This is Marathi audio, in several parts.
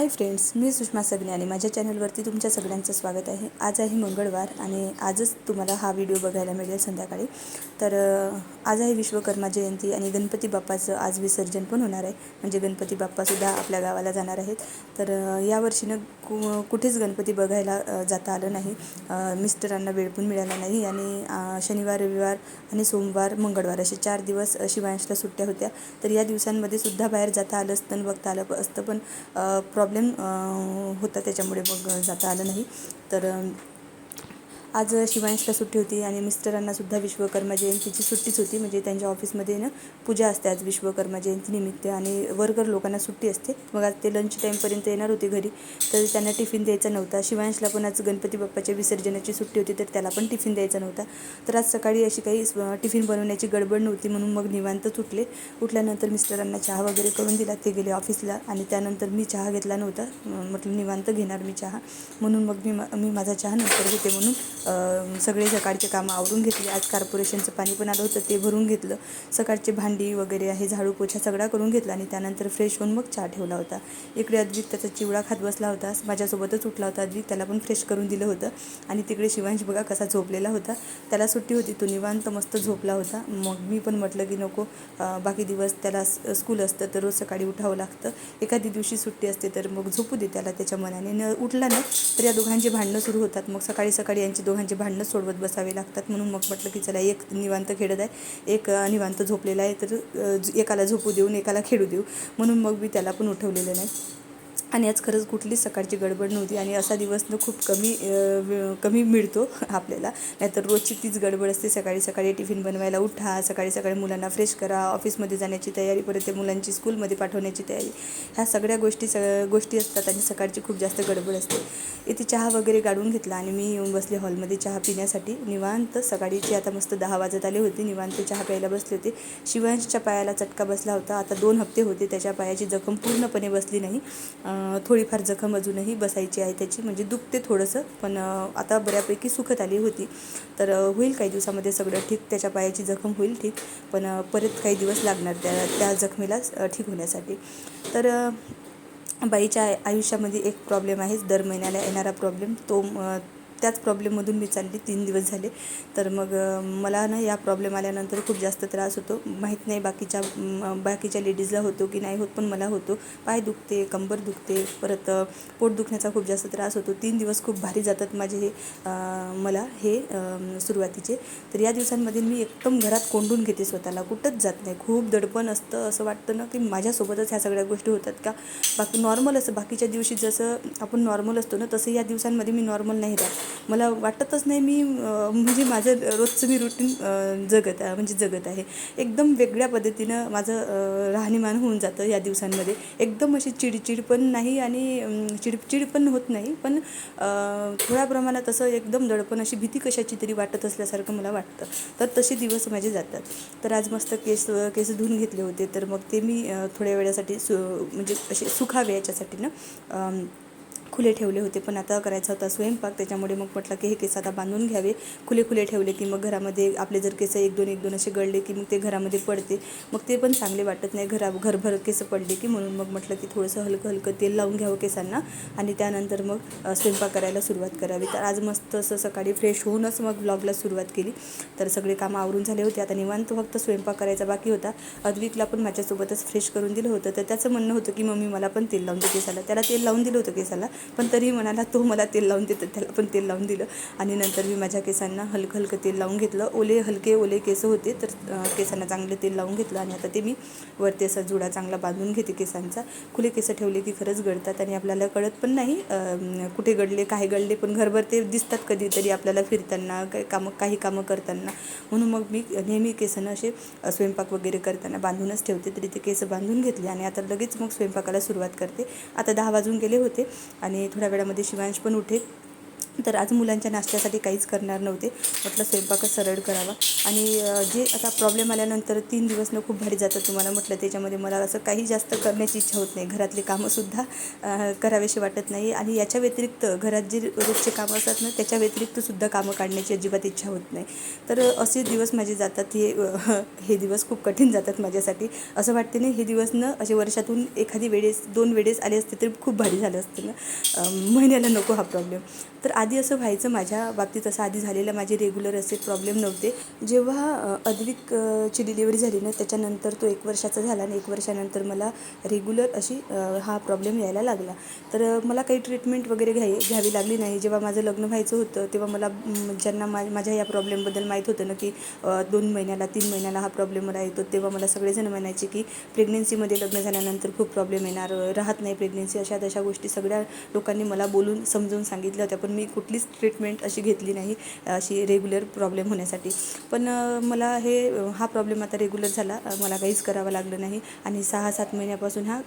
हाय फ्रेंड्स मी सुषमा सगने आणि माझ्या चॅनलवरती तुमच्या सगळ्यांचं स्वागत आहे. आज आहे मंगळवार आणि आजच तुम्हाला हा व्हिडिओ बघायला मिळेल संध्याकाळी. तर आज आहे विश्वकर्मा जयंती आणि गणपती बाप्पाचं आज विसर्जन पण होणार आहे. म्हणजे गणपती बाप्पासुद्धा आपल्या गावाला जाणार आहेत. तर यावर्षीनं कु कुठेच गणपती बघायला जाता आलं नाही. मिस्टरांना वेळ पण मिळाला नाही आणि शनिवार रविवार आणि सोमवार मंगळवार असे चार दिवस शिवांशला सुट्ट्या होत्या. तर या दिवसांमध्ये सुद्धा बाहेर जाता आलं असतं बघता आलं असतं पण प्रॉब्लेम प्रॉब्लेम होता त्याच्यामुळे मग जाता आलं नाही. तर आज शिवांशला सुट्टी होती आणि मिस्टरांनासुद्धा विश्वकर्मा जयंतीची सुट्टीच होती. म्हणजे त्यांच्या ऑफिसमध्ये ना पूजा असते आज विश्वकर्मा जयंतीनिमित्त आणि वर्कर लोकांना सुट्टी असते. मग आज ते लंच टाईमपर्यंत येणार होते घरी. तर त्यांना टिफिन द्यायचा नव्हता. शिवांशला पण आज गणपती बाप्पाच्या विसर्जनाची सुट्टी होती तर त्याला पण टिफिन द्यायचा नव्हता. तर आज सकाळी अशी काही टिफिन बनवण्याची गडबड नव्हती म्हणून मग निवांतच उठले उठल्यानंतर मिस्टरांना चहा वगैरे करून दिला. ते गेले ऑफिसला आणि त्यानंतर मी चहा घेतला नव्हता. म्हटलं निवांत घेणार मी चहा. म्हणून मग मी मा- मी माझा चहा नंतर घेते म्हणून सगळे सकाळचे कामं आवरून घेतले. आज कॉर्पोरेशनचं पाणी पण आलं होतं ते भरून घेतलं. सकाळचे भांडी वगैरे आहे झाडू पोछा सगळा करून घेतला आणि त्यानंतर फ्रेश होऊन मग चहा ठेवला होता. इकडे अद्विक त्याचा चिवडा खात बसला होता. माझ्यासोबतच उठला होता अद्विक. त्याला पण फ्रेश करून दिलं होतं. आणि तिकडे शिवांश बघा कसा झोपलेला होता. त्याला सुट्टी होती. तो निवांत मस्त झोपला होता. मग मी पण म्हटलं की नको बाकी दिवस त्याला स्कूल असतं तर रोज सकाळी उठावं लागतं. एखादी दिवशी सुट्टी असते तर मग झोपू दे त्याला. त्याच्या मनाने न उठला ना तर या दोघांची भांडणं सुरू होतात. मग सकाळी सकाळी यांची दोघांचे भांडणं सोडवत बसावे लागतात. म्हणून मग म्हटलं की चला एक निवांत खेळत आहे. एक निवांत झोपलेला आहे. तर एकाला झोपू देऊन एकाला खेळू देऊ. म्हणून मग मी त्याला पण उठवलेलं नाही. आणि आज खरंच कुठलीच सकाळची गडबड नव्हती आणि असा दिवस न खूप कमी कमी मिळतो आपल्याला. नाहीतर रोजची तीच गडबड असते. सकाळी सकाळी टिफिन बनवायला उठा सकाळी सकाळी मुलांना फ्रेश करा ऑफिसमध्ये जाण्याची तयारी परत ते मुलांची स्कूलमध्ये पाठवण्याची तयारी. ह्या सगळ्या गोष्टी स गोष्टी असतात आणि सकाळची खूप जास्त गडबड असते. इथे चहा वगैरे काढून घेतला आणि मी येऊन बसले हॉलमध्ये चहा पिण्यासाठी. निवांत सकाळीची आता मस्त दहा वाजत आले होते. निवांत चहा प्यायला बसले होते. शिवांशच्या पायाला चटका बसला होता. आता दोन हप्ते होते. त्याच्या पायाची जखम पूर्णपणे बसली नाही. थोडीफार जखम अजूनही बसायची आहे त्याची म्हणजे दुखते थोडंसं पण आता बऱ्यापैकी सुखत आली होती. तर होईल काही दिवसामध्ये सगळं ठीक त्याच्या पायाची जखम होईल ठीक पण परत काही दिवस लागणार त्या त्या जखमेला ठीक होण्यासाठी. तर बाईच्या आय- आयुष्यामध्ये एक प्रॉब्लेम आहे दर महिन्याला येणारा प्रॉब्लेम तो त्याच प्रॉब्लेममधून मी चालली तीन दिवस झाले. तर मग मला ना या प्रॉब्लेम आल्यानंतर खूप जास्त त्रास होतो. माहीत नाही बाकीच्या बाकीच्या लेडीजला होतो की नाही होत पण मला होतो. पाय दुखते कंबर दुखते परत पोट दुखण्याचा खूप जास्त त्रास होतो. तीन दिवस खूप भारी जातात माझे हे मला हे सुरुवातीचे. तर या दिवसांमध्ये मी एकदम घरात कोंडून घेते स्वतःला. कुठंच जात नाही. खूप दडपण असतं. असं वाटतं ना की माझ्यासोबतच ह्या सगळ्या गोष्टी होतात का? बाकी नॉर्मल असं बाकीच्या दिवशी जसं आपण नॉर्मल असतो ना तसं या दिवसांमध्ये मी नॉर्मल नाही राहत. मला वाटतच नाही मी म्हणजे माझं रोजचं मी रुटीन जगत आहे म्हणजे जगत आहे. एकदम वेगळ्या पद्धतीनं माझं राहणीमान होऊन जातं या दिवसांमध्ये. एकदम अशी चिडचिड पण नाही आणि चिडचिड पण होत नाही. पण थोड्या प्रमाणात असं एकदम दडपण अशी भीती कशाची तरी वाटत असल्यासारखं मला वाटतं. तर तसे दिवस माझे जातात. तर आज मस्त केस केस धुवून घेतले होते. तर मग ते मी थोड्या वेळासाठी सु म्हणजे असे सुखावे याच्यासाठी ना खुले ठेवले होते पण आता करायचा होता स्वयंपाक. त्याच्यामुळे मग म्हटलं की हे केस आता बांधून घ्यावे. खुले खुले ठेवले की मग घरामध्ये आपले जर केस एक दोन एक दोन असे गळले की मग ते घरामध्ये पडते. मग ते पण चांगले वाटत नाही. घरा घरभर केस पडले की म्हणून मग म्हटलं की थोडंसं हलकं हलकं तेल लावून घ्यावं केसांना आणि त्यानंतर मग स्वयंपाक करायला सुरुवात करावी. तर आज मस्त असं सकाळी फ्रेश होऊनच मग ब्लॉगला सुरुवात केली. तर सगळे कामं आवरून झाले होते. आता निवांत फक्त स्वयंपाक करायचा बाकी होता. अद्विकला पण माझ्यासोबतच फ्रेश करून दिलं होतं. तर त्याचं म्हणणं होतं की मम्मी मला पण तेल लावून दे केसाला. त्याला तेल लावून दिलं होतं केसाला. पण तरीही म्हणाला तो मला तेल लावून देतं त्याला पण तेल लावून दिलं. आणि नंतर मी माझ्या केसांना हलकं हलकं तेल लावून घेतलं. ओले हलके ओले केस होते तर केसांना चांगले तेल लावून घेतलं आणि आता ते मी वरती असा जुडा चांगला बांधून घेते केसांचा. खुले केस ठेवले की खरंच गळतात आणि आपल्याला कळत पण नाही कुठे गडले काय गळले पण घरभर ते दिसतात कधीतरी आपल्याला फिरताना काही कामं काही कामं करताना. म्हणून मग मी नेहमी केसांना असे स्वयंपाक वगैरे करताना बांधूनच ठेवते तरी ते केस बांधून घेतले आणि आता लगेच मग स्वयंपाकाला सुरुवात करते. आता दहा वाजून गेले होते आणि थोड्या वेळामध्ये शिवांश पण उठेल. तर आज मुलांच्या नाश्त्यासाठी काहीच करणार नव्हते. म्हटलं स्वयंपाकच सरळ करावा. आणि जे आता प्रॉब्लेम आल्यानंतर तीन दिवसनं खूप भारी जातं तुम्हाला म्हटलं. त्याच्यामध्ये मला असं काही जास्त करण्याची इच्छा होत नाही. घरातले कामंसुद्धा करावेसे करावेशी वाटत नाही. आणि याच्या व्यतिरिक्त घरात जे रोजचे कामं असतात ना त्याच्या व्यतिरिक्तसुद्धा कामं काढण्याची अजिबात इच्छा होत नाही. तर असे दिवस माझे जातात हे हे दिवस खूप कठीण जातात माझ्यासाठी. असं वाटते ना हे दिवस न असे वर्षातून एखादी वेळेस दोन वेळेस आले असते तरी खूप भारी झालं असतं ना. महिन्याला नको हा प्रॉब्लेम तर आधी असं व्हायचं माझ्या बाबतीत असं आधी झालेलं माझे रेग्युलर असे प्रॉब्लेम नव्हते. जेव्हा अ, ची डिलिव्हरी झाली ना त्याच्यानंतर तो एक वर्षाचा झाला आणि एक वर्षानंतर मला रेग्युलर अशी हा प्रॉब्लेम यायला लागला. तर मला काही ट्रीटमेंट वगैरे घ्यावी घ्यावी लागली नाही. जेव्हा माझं लग्न व्हायचं होतं तेव्हा मला ज्यांना मा माझ्या या प्रॉब्लेमबद्दल माहीत होतं ना की दोन महिन्याला तीन महिन्याला हा प्रॉब्लेम मला येतो तेव्हा मला सगळेजण म्हणायचे की प्रेग्नेन्सीमध्ये लग्न झाल्यानंतर खूप प्रॉब्लेम येणार राहत नाही प्रेग्नेन्सी अशा तशा गोष्टी सगळ्या लोकांनी मला बोलून समजून सांगितल्या होत्या. पण मी कुठलीच ट्रीटमेंट अशी घेतली नाही अशी रेग्युलर प्रॉब्लेम होण्यासाठी. पण मला हे हा प्रॉब्लेम आता रेग्युलर झाला. मला काहीच करावं लागलं नाही आणि सहा सात महिन्यापासून हा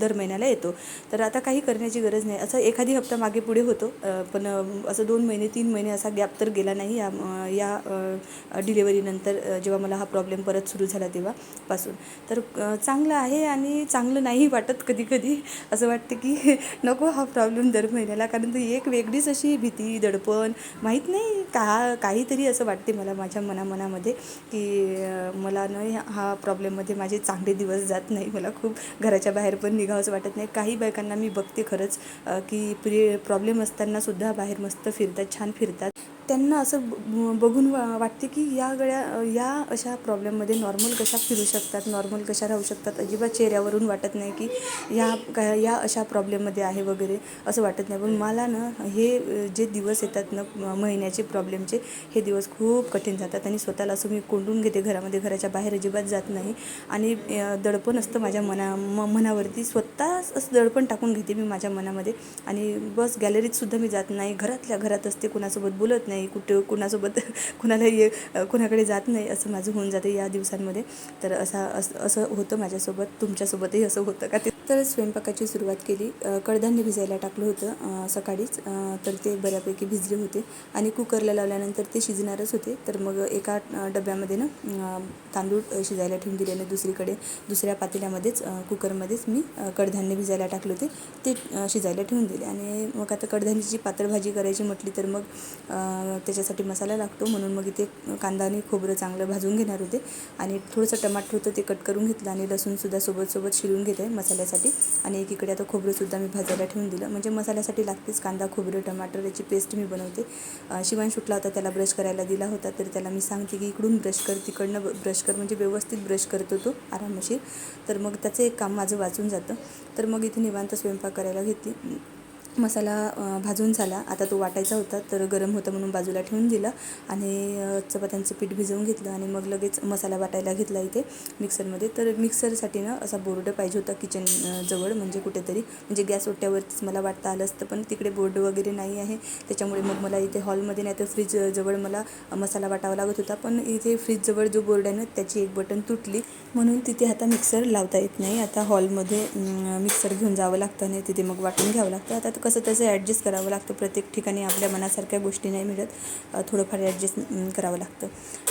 दर महिन्याला येतो. तर आता काही करण्याची गरज नाही. असं एखादी हप्ता मागे पुढे होतो. पण असं दोन महिने तीन महिने असा गॅप तर गेला नाही. या या डिलेवरीनंतर जेव्हा मला हा प्रॉब्लेम परत सुरू झाला तेव्हापासून. तर चांगलं आहे आणि चांगलं नाही वाटत कधी कधी असं वाटतं की नको हा प्रॉब्लेम दर महिन्याला. कारण ती एक वेगळीच अशी भीती दडपण माहीत नाही. का काहीतरी असं वाटते मला माझ्या मनामनामध्ये की मला न हा प्रॉब्लेममध्ये माझे चांगले दिवस जात नाही. मला खूप घराच्या बाहेर पण निघावंसं वाटत नाही. काही बायकांना मी बघते खरंच की प्रे प्रॉब्लेम असतानासुद्धा बाहेर मस्त फिरतात छान फिरतात. त्यांना असं ब- बघून वा वाटते की या गळ्या या अशा प्रॉब्लेममध्ये नॉर्मल कशा फिरू शकतात नॉर्मल कशा राहू शकतात अजिबात चेहऱ्यावरून वाटत नाही की या का या अशा प्रॉब्लेममध्ये आहे वगैरे असं वाटत नाही. पण मला ना हे जे दिवस येतात ना महिन्याचे प्रॉब्लेमचे हे दिवस खूप कठीण जातात आणि स्वतःला असं मी कोंडून घेते घरामध्ये. घराच्या बाहेर अजिबात जात नाही. आणि दडपण असतं माझ्या मना म मनावरती. स्वतःच असं दडपण टाकून घेते मी माझ्या मनामध्ये. आणि बस गॅलरीतसुद्धा मी जात नाही. घरातल्या घरात असते कुणासोबत बोलत नाही. नाही कुठं कुणासोबत कुणाला ये कुणाकडे जात नाही असं माझं होऊन जाते या दिवसांमध्ये. तर असा असं असं होतं माझ्यासोबत तुमच्यासोबतही असं होतं का ते? तर स्वयंपाकाची सुरुवात केली. कडधान्य भिजायला टाकलं होतं सकाळीच. तर ते बऱ्यापैकी भिजले होते आणि कुकरला लावल्यानंतर ते शिजणारच होते. तर मग एका डब्यामध्ये ना तांदूळ शिजायला ठेवून दिले आणि दुसरीकडे दुसऱ्या पातेल्यामध्येच कुकरमध्येच मी कडधान्य भिजायला टाकले होते. ते शिजायला ठेवून दिले. आणि मग आता कडधान्याची पातळ भाजी करायची म्हटली तर मग त्याच्यासाठी मसाला लागतो. म्हणून मग इथे कांदा आणि खोबरं चांगलं भाजून घेणार होते. आणि थोडंसं टमाटर होतं ते कट करून घेतलं आणि लसूणसुद्धा सोबत सोबत शिरून घेते मसाल्यासाठी आणि एकीकडे आता खोबरंसुद्धा मी भाजायला ठेवून दिलं. म्हणजे मसाल्यासाठी लागतेच कांदा खोबरं टमाटर याची पेस्ट मी बनवते. शिवान सुटला होता त्याला ब्रश करायला दिला होता तर त्याला मी सांगते की इकडून ब्रश कर तिकडनं ब्रश कर म्हणजे व्यवस्थित ब्रश करतो तो आरामशीर. तर मग त्याचं एक काम माझं वाचून जातं. तर मग इथे निवांत स्वयंपाक करायला घेतली. मसाला भाजून झाला. आता तो वाटायचा होता तर गरम होतं म्हणून बाजूला ठेवून दिला आणि चपात्यांचं पीठ भिजवून घेतलं आणि मग लगेच मसाला वाटायला घेतला इथे मिक्सरमध्ये. तर मिक्सरसाठी ना असा बोर्ड पाहिजे होता किचन जवळ म्हणजे कुठेतरी. म्हणजे गॅस ओट्यावरतीच मला वाटतं आलं असतं पण तिकडे बोर्ड वगैरे नाही आहे. त्याच्यामुळे मग मला इथे हॉलमध्ये नाही तर फ्रीज जवळ मला मसाला वाटावा लागत होता. पण इथे फ्रीजजवळ जो बोर्ड आहे ना त्याची एक बटन तुटली. म्हणून तिथे आता मिक्सर लावता येत नाही. आता हॉलमध्ये मिक्सर घेऊन जावं लागतं आणि तिथे मग वाटून घ्यावं लागतं. आता कसं तसं ॲडजस्ट करावं लागतं प्रत्येक ठिकाणी आपल्या मनासारख्या गोष्टी नाही मिळत थोडंफार ॲडजस्ट करावं लागतं.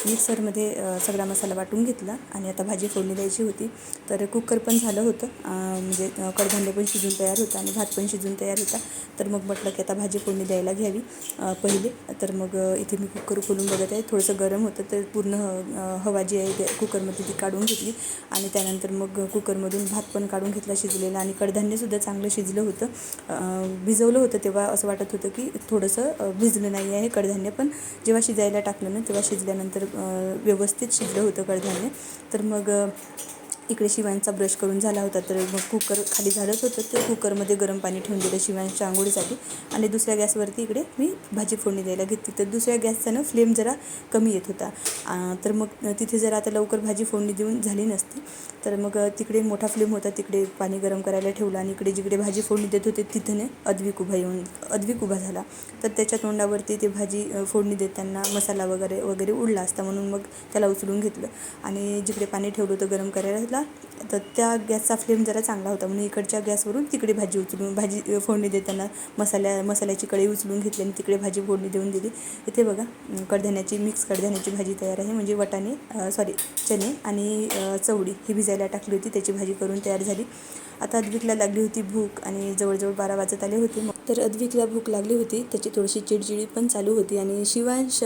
मिक्सरमध्ये सगळा मसाला वाटून घेतला आणि आता भाजी फोडणी द्यायची होती. तर कुकर पण झालं होतं म्हणजे कडधान्य पण शिजून तयार होतं आणि भात पण शिजून तयार होता. तर मग म्हटलं की आता भाजी फोडणी द्यायला घ्यावी पहिले. तर मग इथे मी कुकर खोलून बघत आहे. थोडंसं गरम होतं तर पूर्ण हवा जी आहे त्या कुकरमध्ये ती काढून घेतली. आणि त्यानंतर मग कुकरमधून भात पण काढून घेतला शिजलेला. आणि कडधान्यसुद्धा चांगलं शिजलं होतं. भिजवलं होतं तेव्हा असं वाटत होतं की थोडंसं भिजलं नाही आहे कडधान्य. पण जेव्हा शिजायला टाकलं ना तेव्हा शिजल्यानंतर व्यवस्थित शिजलं होतं कडधान्य. तर मग इकडे शिवांचा ब्रश करून झाला होता तर मग कुकर खाली झालंच होतं. तर कुकरमध्ये गरम पाणी ठेवून दिलं शिवांच्या आंघोळीसाठी. आणि दुसऱ्या गॅसवरती इकडे मी भाजी फोडणी द्यायला घेतली. तर दुसऱ्या गॅसचा ना फ्लेम जरा कमी येत होता. तर मग तिथे जर आता लवकर भाजी फोडणी देऊन झाली नसती. तर मग तिकडे मोठा फ्लेम होता. तिकडे पाणी गरम करायला ठेवलं आणि इकडे जिकडे भाजी फोडणी देत होते तिथेने अद्विक उभा येऊन अद्विक उभा झाला. तर त्याच्या तोंडावरती ते भाजी फोडणी देताना मसाला वगैरे वगैरे उडला असता म्हणून मग त्याला उचलून घेतलं. आणि जिकडे पाणी ठेवलं होतं गरम करायला घेतला तर त्या गॅसचा फ्लेम जरा चांगला होता. म्हणून इकडच्या गॅसवरून तिकडे भाजी उचलून भाजी फोडणी देताना मसाल्या मसाल्याची कढई उचलून घेतली आणि तिकडे भाजी फोडणी देऊन दिली. इथे बघा कडधान्याची मिक्स कडधान्याची भाजी तयार आहे. म्हणजे वाटाणे सॉरी चणे आणि चवडी चवळी ही भिजायला टाकली होती. त्याची भाजी करून तयार झाली. आता अद्विकला लागली होती भूक आणि जवळजवळ बारा वाजत आले होते. मग तर अद्विकला भूक लागली होती. त्याची थोडीशी चिडचिडी पण चालू होती आणि शिवांश श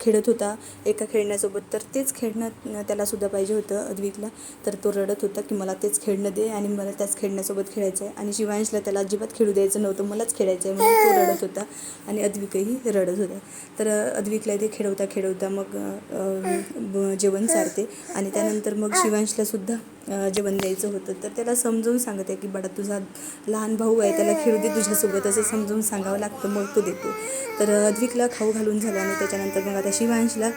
खेळत होता एका खेळण्यासोबत. तर तेच खेळणं त्यालासुद्धा पाहिजे होतं अद्विकला. तर तो रडत होता की मला तेच खेळणं दे आणि मला त्याच खेळण्यासोबत खेळायचं आहे आणि शिवांशला त्याला अजिबात खेळू द्यायचं नव्हतं. मलाच खेळायचं आहे म्हणून तो रडत होता आणि अद्विकही रडत होता. तर अद्विकला ते खेळवता खेळवता मग जेवण सारते आणि त्यानंतर मग शिवांशला सुद्धा जेवण द्यायचं होतं तर त्याला समजावून सांगते की बाळा तुझा लहान भाऊ आहे त्याला खेळू दे तुझ्यासोबत असं समजावून सांगावं लागतं मग तो देतो. तर अद्विकला खाऊ घालून झालं आणि त्याच्यानंतर मग आता शिवांशला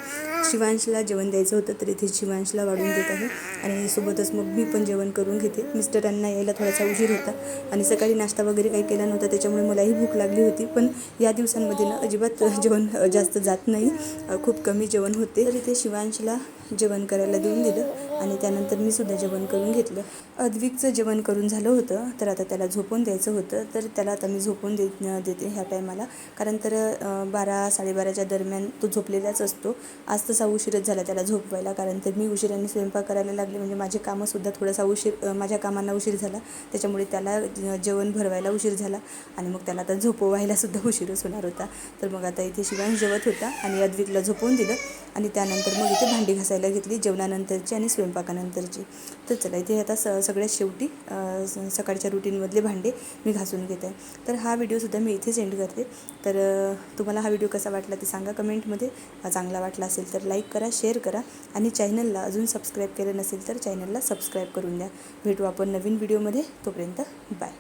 शिवांशला जेवण द्यायचं होतं तर इथे शिवांशला वाढून देत आहे. आणि सोबतच मग मी पण जेवण करून घेते. मिस्टरांना यायला थोडासा उशीर होता आणि सकाळी नाश्ता वगैरे काही केला नव्हता त्याच्यामुळे मलाही भूक लागली होती. पण या दिवसांमध्ये ना अजिबात जेवण जास्त जात नाही. खूप कमी जेवण होते. तर इथे शिवांशला जेवण करायला देऊन दिलं आणि त्यानंतर मी सुद्धा जेवण करून घेतलं. अद्विकचं जेवण करून झालं होतं तर आता त्याला झोपून द्यायचं होतं तर त्याला आता मी झोपून दे देते ह्या टायमाला. कारण तर बारा साडेबाराच्या दरम्यान तो झोपलेलाच असतो. आज तसा उशीरच झाला त्याला झोपवायला कारण तर मी उशिराने स्वयंपाक करायला लागले म्हणजे माझे कामंसुद्धा थोडासा उशीर माझ्या कामांना उशीर झाला. त्याच्यामुळे त्याला जेवण भरवायला उशीर झाला आणि मग त्याला आता झोपवायलासुद्धा उशीरच होणार होता. तर मग आता इथे शिवांश जेवत होता आणि अद्विकला झोपवून दिलं आणि त्यानंतर मग इथे भांडी घासायला घेतली जेवणानंतरची आणि स्वयंपाकानंतरची. तर चला इथे आता स सगळ्यात शेवटी स- सकाळच्या रुटीनमधले भांडे मी घासून घेते. तर हा व्हिडिओसुद्धा मी इथेच एंड करते. तर तुम्हाला हा व्हिडिओ कसा वाटला ते सांगा कमेंटमध्ये चांगला वाटला असेल तर लाईक करा शेअर करा आणि चॅनलला अजून सबस्क्राईब केलं नसेल तर चॅनलला सबस्क्राईब करून द्या. भेटू आपण नवीन व्हिडिओमध्ये तोपर्यंत बाय